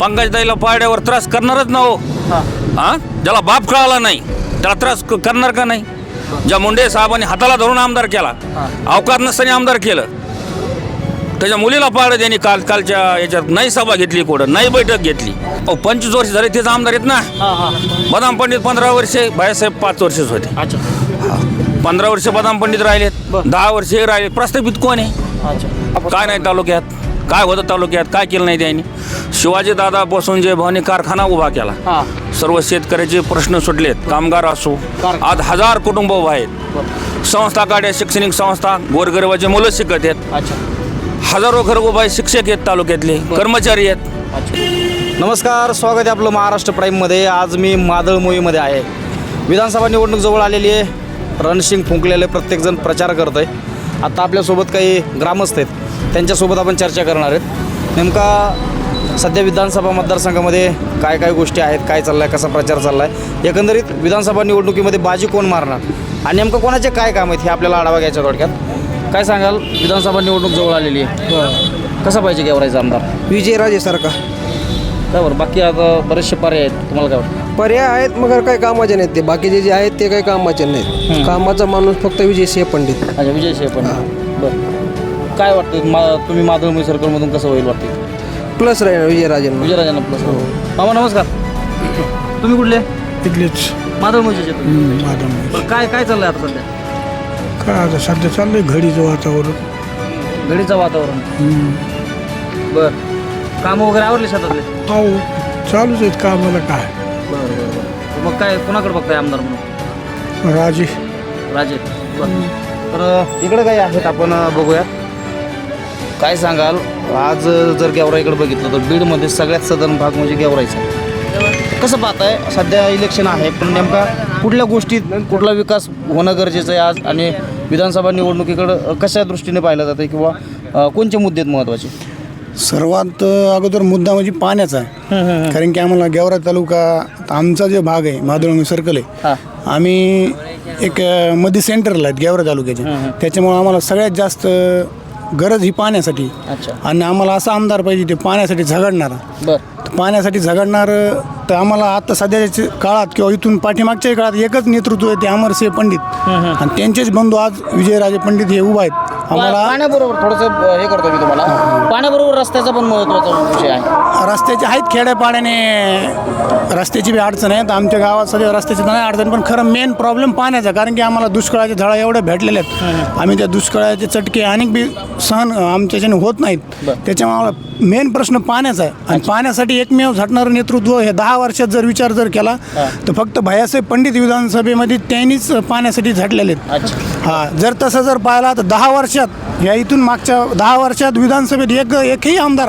पंकजताईला पाड्यावर त्रास करणारच ना हो. हा. ज्याला बाप कळाला नाही त्याला त्रास क- करणार का नाही? ज्या मुंडे साहेबांनी हाताला धरून आमदार केला अवकात नसताना आमदार केलं त्याच्या मुलीला पाडं त्यांनी काल कालच्या याच्यात नाही सभा घेतली कुठं नाही बैठक घेतली. अहो पंचवीस वर्ष झाले तेच आमदार आहेत ना. बदाम पंडित पंधरा वर्षे भाईसाहेब पाच वर्षच होते. अच्छा. पंधरा वर्ष बदाम पंडित राहिलेत दहा वर्ष हे राहिले. प्रस्थापित कोण आहे? अच्छा. काय नाही तालुक्यात. काय होतं तालुक्यात? काय केलं नाही त्यांनी? शिवाजी दादा बसून जे भवानी कारखाना उभा केला. हा. सर्व शेतकऱ्याचे प्रश्न सुटलेत. कामगार असो आज हजार कुटुंब उभा आहेत. संस्था काढ्या शैक्षणिक संस्था गोरगरिबाचे मुलं शिकत आहेत. अच्छा. हजारो घर उभा शिक्षक आहेत तालुक्यातले कर्मचारी आहेत. नमस्कार स्वागत आहे आपलं महाराष्ट्र प्राईममध्ये. आज मी मादळ मोहीमध्ये आहे. विधानसभा निवडणूक जवळ आलेली आहे. रणशिंग फुंकलेले प्रत्येकजण प्रचार करत आहे आता आपल्यासोबत काही ग्रामस्थ आहेत. त्यांच्यासोबत आपण चर्चा करणार आहेत. नेमका सध्या विधानसभा मतदारसंघामध्ये काय काय गोष्टी आहेत काय चाललं आहे कसा प्रचार चालला आहे एकंदरीत विधानसभा निवडणुकीमध्ये बाजी कोण मारणार? आणि नेमकं कोणाचे काय काम आहेत हे आपल्याला आढावा घ्यायचा थोडक्यात. काय सांगाल? विधानसभा निवडणूक जवळ आलेली आहे. कसा पाहिजे गेवरायचा आमदार? विजयराजे सारखा काय बरं? बाकी आता बरेचसे पर्याय आहेत. तुम्हाला काय वाटतं? पर्याय आहेत मगर काही कामाचे नाहीत ते. बाकीचे जे आहेत ते काही कामाचे नाहीत. कामाचा माणूस फक्त विजयसिंह पंडित. अच्छा विजय पण बरं. काय वाटतं? मा तुम्ही माधवमी सर्कलमधून कसं होईल वाटतं? प्लस राहील विजयराजेंना. विजयराजांना प्लस मामा नमस्कार. तुम्ही कुठले? माधवमीचे माधव बरं काय काय चाललंय आता सध्या? काय आता सध्या चाललंय घडीचं वातावरण. घडीचं वातावरण. बरं. कामं वगैरे आवरले शेतातले? अहो चालूच आहेत कामाला काय. बरं बरं बरं. मग काय कुणाकडे बघताय आमदार म्हणून? राजे. राजे. बरं. तर इकडे काही आहेत आपण बघूया काय सांगाल? आज जर गेवराईकडे बघितलं तर बीडमध्ये सगळ्यात सदन भाग म्हणजे गेवराईचा. कसं पाहताय? सध्या इलेक्शन आहे पण नेमका कुठल्या गोष्टीत कुठला विकास होणं गरजेचं आहे आज? आणि विधानसभा निवडणुकीकडं कशा दृष्टीने पाहिलं जातं किंवा कोणते मुद्दे आहेत महत्त्वाचे सर्वात अगोदर मुद्दा म्हणजे पाण्याचा आहे. कारण की आम्हाला गेवरा तालुका आमचा जे भाग आहे माधुरंग सर्कल आहे आम्ही एक मध्ये सेंटरला आहेत गेवरा तालुक्याचे. त्याच्यामुळे आम्हाला सगळ्यात जास्त गरज ही पाण्यासाठी. अच्छा. आणि आम्हाला असा आमदार पाहिजे ते पाण्यासाठी झगडणारा. बरं. तर पाण्यासाठी झगडणार तर आम्हाला आता सध्याच्या काळात किंवा इथून पाठीमागच्याही काळात एकच नेतृत्व आहे ते अमरसिंह पंडित. आणि त्यांचेच बंधू आज विजयराजे पंडित हे उभा आहेत. आम्हाला पाण्याबरोबर थोडंसं हे करतो मी तुम्हाला. पाण्याबरोबर रस्त्याचा पण महत्त्वाचा विषय आहे. रस्त्याचे आहेत खेड्यापाड्याने रस्त्याची बी अडचण आहे तर आमच्या गावात सध्या रस्त्याची तर नाही अडचण पण खरं मेन प्रॉब्लेम पाण्याचा कारण की आम्हाला दुष्काळाचे झळा एवढे भेटलेले आहेत. आम्ही त्या दुष्काळाचे चटके अनेक बी सहन आमच्याच्याने होत नाहीत. त्याच्यामुळे आम्हाला मेन प्रश्न पाण्याचा आहे. आणि पाण्यासाठी एकमेव झटणारं नेतृत्व हे दहा वर्षात जर विचार जर केला तर फक्त भैयासाहेब पंडित विधानसभेमध्ये त्यांनीच पाण्यासाठी झटलेले आहेत. हा जर तसं जर पाहिला तर दहा वर्षात या इथून मागच्या दहा वर्षात विधानसभेत एक एकही आमदार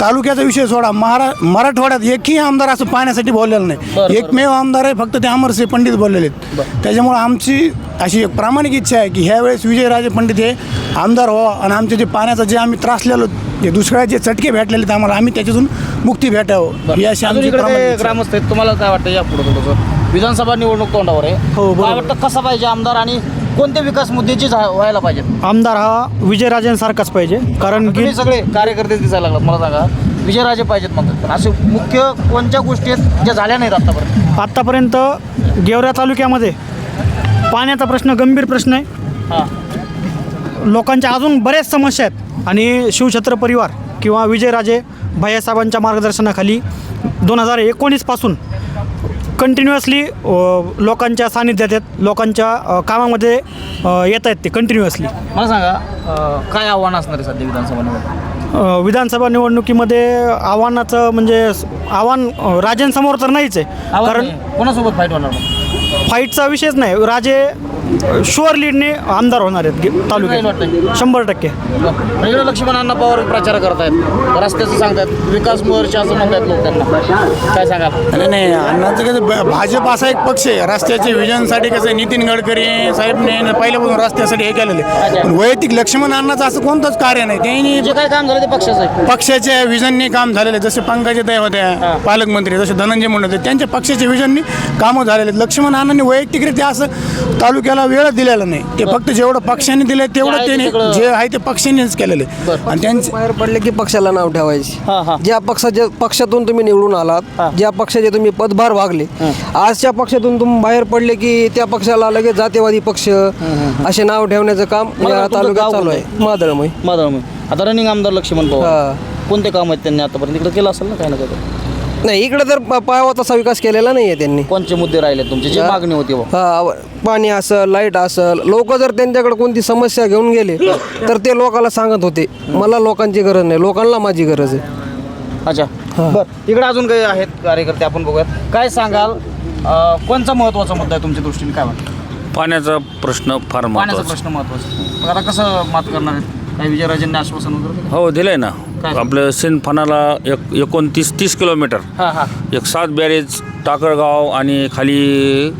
तालुक्याचा विषय सोडा महारा मराठवाड्यात एकही आमदार असं पाहण्यासाठी बोललेलं नाही. एकमेव आमदार आहे फक्त ते अमरसिंह पंडित बोललेले आहेत. त्याच्यामुळे आमची अशी एक प्रामाणिक इच्छा आहे की ह्यावेळेस विजयराजे पंडित हे आमदार व्हावा आणि आमचे जे पाण्याचा जे आम्ही त्रासलेलो जे दुष्काळाचे चटके भेटलेले आहेत आम्हाला आम्ही त्याच्यातून मुक्ती भेटावं. ही अशी आमची. ग्रामस्थ आहेत तुम्हाला काय वाटतं या पुढे थोडंसं? विधानसभा निवडणूक तोंडावर आहे. हो, वाटतं कसा पाहिजे आमदार आणि कोणते विकास मुद्द्याची झा- व्हायला पाहिजे? आमदार हा विजयराजेंसारखाच पाहिजे. कारण की तुम्ही सगळे कार्यकर्ते दिसायला लागलात मला सांगा. विजयराजे पाहिजेत पण असे मुख्य कोणत्या गोष्टी आहेत ज्या झाल्या नाहीत आतापर्यंत? आत्तापर्यंत गेवरा तालुक्यामध्ये पाण्याचा प्रश्न गंभीर प्रश्न आहे. हां. लोकांच्या अजून बऱ्याच समस्या आहेत. आणि शिवछत्र परिवार किंवा विजयराजे भैयासाहेबांच्या मार्गदर्शनाखाली दोन हजार एकोणीसपासून कंटिन्युअसली लोकांच्या सानिध्यात आहेत लोकांच्या कामामध्ये येत आहेत ते कंटिन्युअसली मला सांगा काय आव्हान असणार आहे सध्या विधानसभा निवडणूक विधानसभा निवडणुकीमध्ये आव्हानाचं म्हणजे आव्हान राजेंसमोर तर नाहीच आहे कारण. कोणासोबत फाईट होणार? फाईटचा विषयच नाही राजे शुअर लीडने आमदार होणार आहेत गे- तालुक्यात वाटतं. शंभर टक्के. इकडे लक्ष्मणांना पवार प्रचार करतायत. रस्त्याचं सांगतायत विकास मोर्चा असं म्हणतायत लोक त्यांना काय सांगाल? नाही नाही अण्णाचं कसं भाजप असा एक पक्ष आहे. रस्त्याचे विजनसाठी कसं आहे, नितीन गडकरी साहेबने पहिल्यापासून रस्त्यासाठी हे केलेलं आहे. पण वैयक्तिक लक्ष्मण अण्णाचं असं कोणतंच कार्य नाही. त्यांनी जे काय काम झालं ते पक्षाचं आहे. पक्षाच्या विजनने काम झालेले जसे पंकजाताई होत्या पालकमंत्री जसे धनंजय मुंडे होते त्यांच्या पक्षाच्या विजननी कामं झालेले आहेत. लक्ष्मण अण्णांनी वैयक्तिकरित्या असं तालुक्याला वेळ दिलेला नाही. ते फक्त जेवढं पक्षाने दिले तेवढं त्याने जे आहे ते पक्षानेच केलेले. आणि त्यांचे बाहेर पडले की पक्षाला नाव हा, हा. ठेवायचे ज्या पक्षाच्या पक्षातून तुम्ही निवडून आलात ज्या पक्षाचे तुम्ही पदभार वागले आजच्या पक्षातून तुम्ही बाहेर पडले की त्या पक्षाला लगेच जातीवादी पक्ष असे नाव ठेवण्याचं काम या तालुक्यात चालू आहे. मादळमय. माधवमय आता रनिंग आमदार लक्ष्मण पवार. हा. कोणते काम आहेत त्यांनी आतापर्यंत? इकडे केलं असेल ना काही ना काही? नाही इकडे तर प- पाहावा तसा विकास केलेला नाही आहे त्यांनी. कोणते मुद्दे राहिले तुमची? जी मागणी होती बुवा? हा पाणी असल लाइट असल लोक जर त्यांच्याकडे कोणती समस्या घेऊन गेले तर ते लोकांना सांगत होते मला लोकांची गरज नाही लोकांना माझी गरज आहे. अच्छा. बर इकडे अजून काही आहेत कार्यकर्ते आपण बघूयात. काय सांगाल? अं, कोणचा महत्त्वाचा मुद्दा आहे तुमच्या दृष्टीने? काय वाटतं? पाण्याचा प्रश्न फार पाण्याचा महत्त्वाचा. प्रश्न महत्त्वाचा मग आता कसं मात करणार आहेत? काही विजयराजेंनी आश्वासन वगैरे दिलं? हो दिलंय ना. काय? आपलं सिंदफानाला एक एकोणतीस तीस किलोमीटर हा हा एक सात बॅरेज टाकळगाव आणि खाली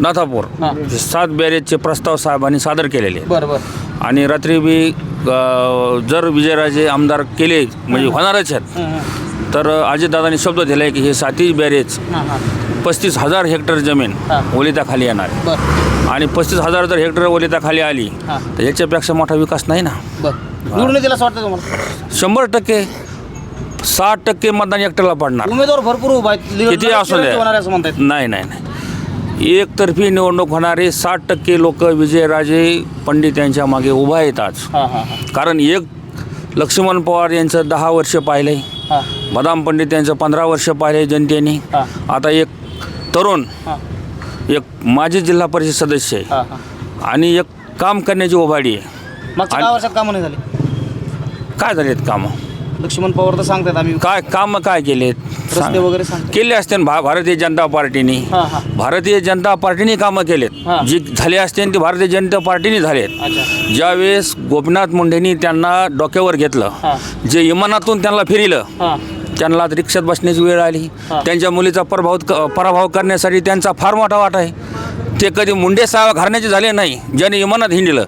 नाथापूर हा. हे सात बॅरेजचे प्रस्ताव साहेबांनी सादर केलेले आहेत. बरं बरं आणि रात्री बी अ, जर विजयराजे आमदार केले म्हणजे होणारच आहेत तर अजितदादांनी शब्द दिला आहे की हे साती बॅरेज हां हां पस्तीस हजार हेक्टर जमीन हा. ओलिताखाली येणार आहे. बरं आणि पस्तीस हजार जर हेक्टर ओलिताखाली आली हा. तर याच्यापेक्षा मोठा विकास नाही ना बरं निवडून दिला असं वाटतं तुम्हाला? शंभर टक्के साठ टक्के मतदान एकट्याला पडणार. उमेदवार भरपूर उभा आहेत. लिड- किती असू होणार आहे असं द्या म्हणतायत. नाही नाही नाही. एकतर्फी निवडणूक होणारे साठ टक्के लोक विजयराजे पंडित यांच्या मागे उभा आहेत आज हां हां हां. कारण एक लक्ष्मण पवार यांचं दहा वर्ष पाहिलंय हां. बदाम पंडित यांचं पंधरा वर्ष पाहिले जनतेने. हा. आता एक तरुण हां. एक माजी जिल्हा परिषद सदस्य आहे. हां हां. आणि एक काम करण्याची उभाडी आहे. मागच्या आणि- दहा वर्षात कामं नाही झाली. काय झालेत कामं? लक्ष्मण पवार तर सांगतात आम्ही. काय कामं काय केलेत? रस्ते सांग. वगैरे सांगतात. केले असते ना भा भारतीय जनता पार्टीने. हां हां. भारतीय जनता पार्टीने कामं केलेत. जी झाले असते ते भारतीय जनता पार्टीने झालेत. अच्छा. ज्यावेळेस गोपीनाथ मुंडेंनी त्यांना डोक्यावर घेतलं हा. जे विमानातून त्यांना फिरिलं हां. त्यांना रिक्षात बसण्याची वेळ आली. हा. त्यांच्या मुलीचा प्रभाव पराभव करण्यासाठी त्यांचा फार मोठा वाटा आहे. ते कधी मुंडे साहेब घराण्याचे झाले नाही ज्याने विमानात हिंडलं.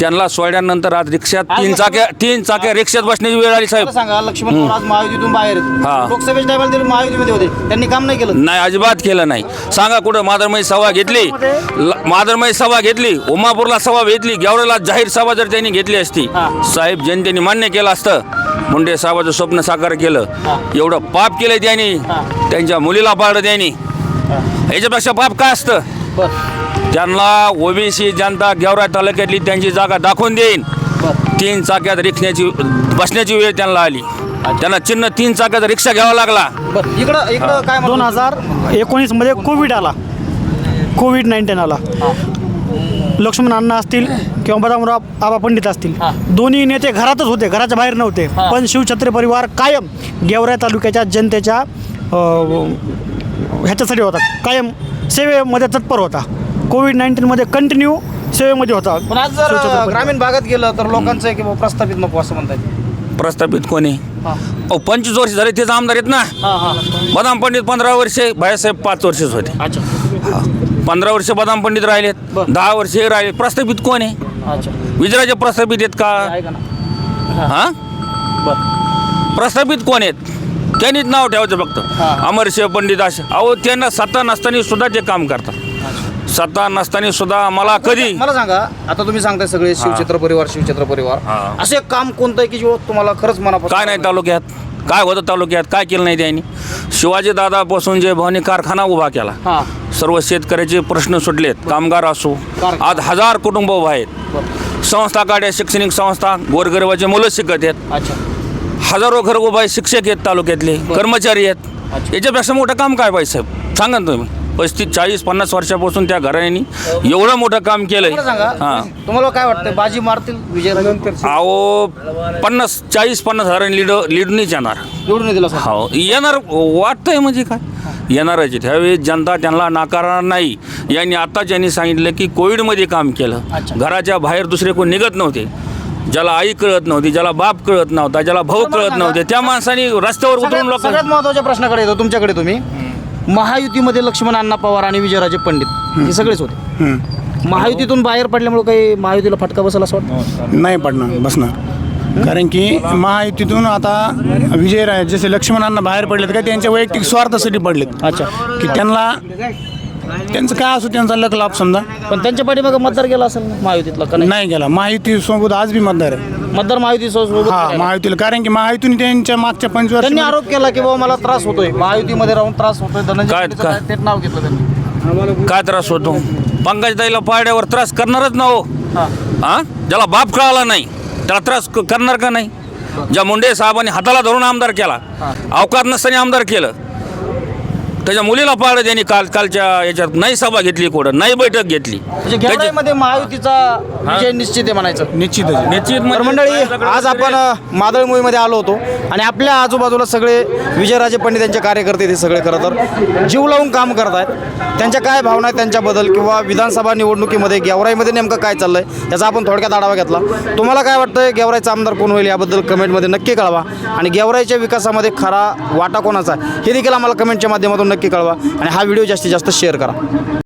त्यांना सोडल्यानंतर आज रिक्षात तीन चाक्या तीन चाक्या रिक्षात बसण्याची वेळ आली साहेब. मला सांगा लक्ष्मण पवार आज महायुतीतून बाहेर आहेत. हां. लोकसभेच्या टायमाला ते महायुतीमध्ये होते. त्यांनी काम नाही केलं. नाही अजिबात केलं नाही. सांगा कुठं मादरमयी सभा घेतली? ल- मादरमयी सभा घेतली? उमापूरला सभा घेतली? गेवरेला जाहीर सभा जर त्यांनी घेतली असती हा. साहेब जनतेने मान्य केलं असतं. मुंडे साहेबाचं स्वप्न साकार केलं. हा. एवढं पाप केलं त्यांनी. हा. त्यांच्या मुलीला पाळलं त्यांनी. याच्यापेक्षा पाप काय असतं? बरं त्यांना ओबीसी जनता गेवरा तालुक्यातली त्यांची जागा दाखवून देईन. तीन चाक्यात रिक्षण्याची बसण्याची वेळ त्यांना आली. त्यांना चिन्ह तीन चाक्यात रिक्षा घ्यावा लागला. इकडं इकडं काय दोन म्हणतो? हजार एकोणीसमध्ये कोविड आला. कोविड नाईन्टीन आला. लक्ष्मण अण्णा असतील किंवा बदामराव आबा पंडित असतील. दोन्ही नेते घरातच होते घराच्या बाहेर नव्हते. पण शिवछत्र परिवार कायम गेवराई तालुक्याच्या जनतेच्या ह्याच्यासाठी होता. कायम सेवेमध्ये तत्पर होता. कोविड नाईन्टीनमध्ये कंटिन्यू सेवेमध्ये होता. पण आज जर. ग्रामीण भागात गेलं तर लोकांचं आहे की बाबा प्रस्थापित नको असं म्हणतात प्रस्थापित कोणी? हां. अहो पंचवीस वर्ष झाले तेच आमदार आहेत ना. हां हां. बदाम पंडित पंधरा वर्षे भाईसाहेब पाच वर्षच होते. अच्छा. पंधरा वर्ष बदाम पंडित राहिलेत बरं. दहा वर्ष हे राहिले. प्रस्थापित कोण? आहे अच्छा. विजराजे प्रस्थापित आहेत का? ऐका ना. हा? बरं. प्रस्थापित कोण आहेत? त्यांनीच नाव ठेवायचं फक्त. हा. अमरशिव पंडित असे अहो त्यांना सत्ता नसताना सुद्धा ते काम करतात. सत्ता नसताना सुद्धा मला कधी मला सांगा आता तुम्ही सांगताय सगळे शिवछत्र परिवार शिवछत्र परिवार. असे काम कोणतं आहे की जो तुम्हाला खरंच मनापासून काय नाही तालुक्यात काय होतं तालुक्यात काय केलं नाही त्यांनी. शिवाजी दादापासून जे भवानी कारखाना उभा केला हां. सर्व शेतकऱ्याचे प्रश्न सुटलेत कामगार असो. कारखाना. आज हजार कुटुंब उभा आहेत. बरं. संस्था काढ्या शैक्षणिक संस्था गोरगरिबाचे मुलं शिकत आहेत. अच्छा. हजारो घर उभा आहेत शिक्षक आहेत तालुक्यातले कर्मचारी आहेत. अच्छा. याच्यापेक्षा मोठं काम काय पाहिजे साहेब? सांगा ना तुम्ही. पस्तीस चाळीस पन्नास वर्षापासून त्या घराण्यांनी एवढं मोठं काम केलंय. मला सांगा हां. तुम्हाला काय वाटतं बाजी मारतील विजय? अहो पन्नास चाळीस पन्नास हजारांनी लीड लीडनीच येणार. निवडून दिला असं हो येणार वाटतंय म्हणजे काय? येणारच आहे. त्यावेळी जनता त्यांना नाकारणार नाही. यांनी आताच यांनी सांगितलं की कोविडमध्ये काम केलं. अच्छा. घराच्या बाहेर दुसरे कोण निघत नव्हते. ज्याला आई कळत नव्हती ज्याला बाप कळत नव्हता ज्याला भाऊ मला कळत सांगा, नव्हते त्या माणसाने रस्त्यावर उतरून सगळ्यात लोक सगळ्यात महत्त्वाच्या प्रश्नाकडे येतो तुमच्याकडे तुम्ही. महायुतीमध्ये लक्ष्मण अण्णा पवार आणि विजयराजे पंडित हे सगळेच होते. महायुतीतून बाहेर पडल्यामुळे काही महायुतीला फटका बसला असं वाटतं? नाही पडणार बसणार. कारण की महायुतीतून आता विजयराय जसे लक्ष्मणांना बाहेर पडलेत का त्यांच्या वैयक्तिक स्वार्थासाठी पडलेत. अच्छा. की त्यांना त्यांचं काय असो त्यांचा लक लाभ समजा. पण त्यांच्या पाठीमागं मतदार गेला असेल ना महायुतीतला का नाही? नाही गेला. माहिती सोबत आज बी मतदार आहे. मतदार महायुती सोबत हा. महायुतीला. कारण की महायुतीने त्यांच्या मागच्या पंचवर्ष त्यांनी आरोप केला की बाबा मला त्रास होतोय. महायुतीमध्ये राहून त्रास होतोय. धनंजय काय- मुंडेचं काय? काय- ते नाव घेतलं त्यांनी. काय त्रास होतो? पंकजताईला पाड्यावर त्रास करणारच ना हो. हा. ज्याला बाप कळाला नाही त्याला त्रास क- करणार का नाही? ज्या मुंडे साहेबांनी हाताला धरून आमदार केला अवकात नसताना आमदार केलं त्याच्या मुलीला पाळलं त्यांनी काल कालच्या याच्यात नाही सभा घेतली कुठं नाही बैठक घेतली. म्हणजे त्याची- महायुतीचा विजय निश्चित आहे म्हणायचं. निश्चितच आहे. निश्चित तर म्हणजे मंडळी आज आपण अ, मादळमोहीमध्ये आलो होतो आणि आपल्या आजूबाजूला सगळे विजयराजे पंडित यांचे कार्यकर्ते ते सगळे खरं तर जीव लावून काम करत आहेत त्यांच्या काय भावना आहेत त्यांच्याबद्दल किंवा विधानसभा निवडणुकीमध्ये गेवराईमध्ये नेमकं काय चाललंय याचा आपण थोडक्यात आढावा घेतला. तुम्हाला काय वाटतं गेवराईचा आमदार कोण होईल याबद्दल कमेंटमध्ये नक्की कळवा. आणि गेवराईच्या विकासामध्ये खरा वाटा कोणाचा आहे हे देखील आम्हाला कमेंटच्या माध्यमातून नक्की कळवा आणि हा व्हिडिओ जास्तीत जास्त शेअर करा.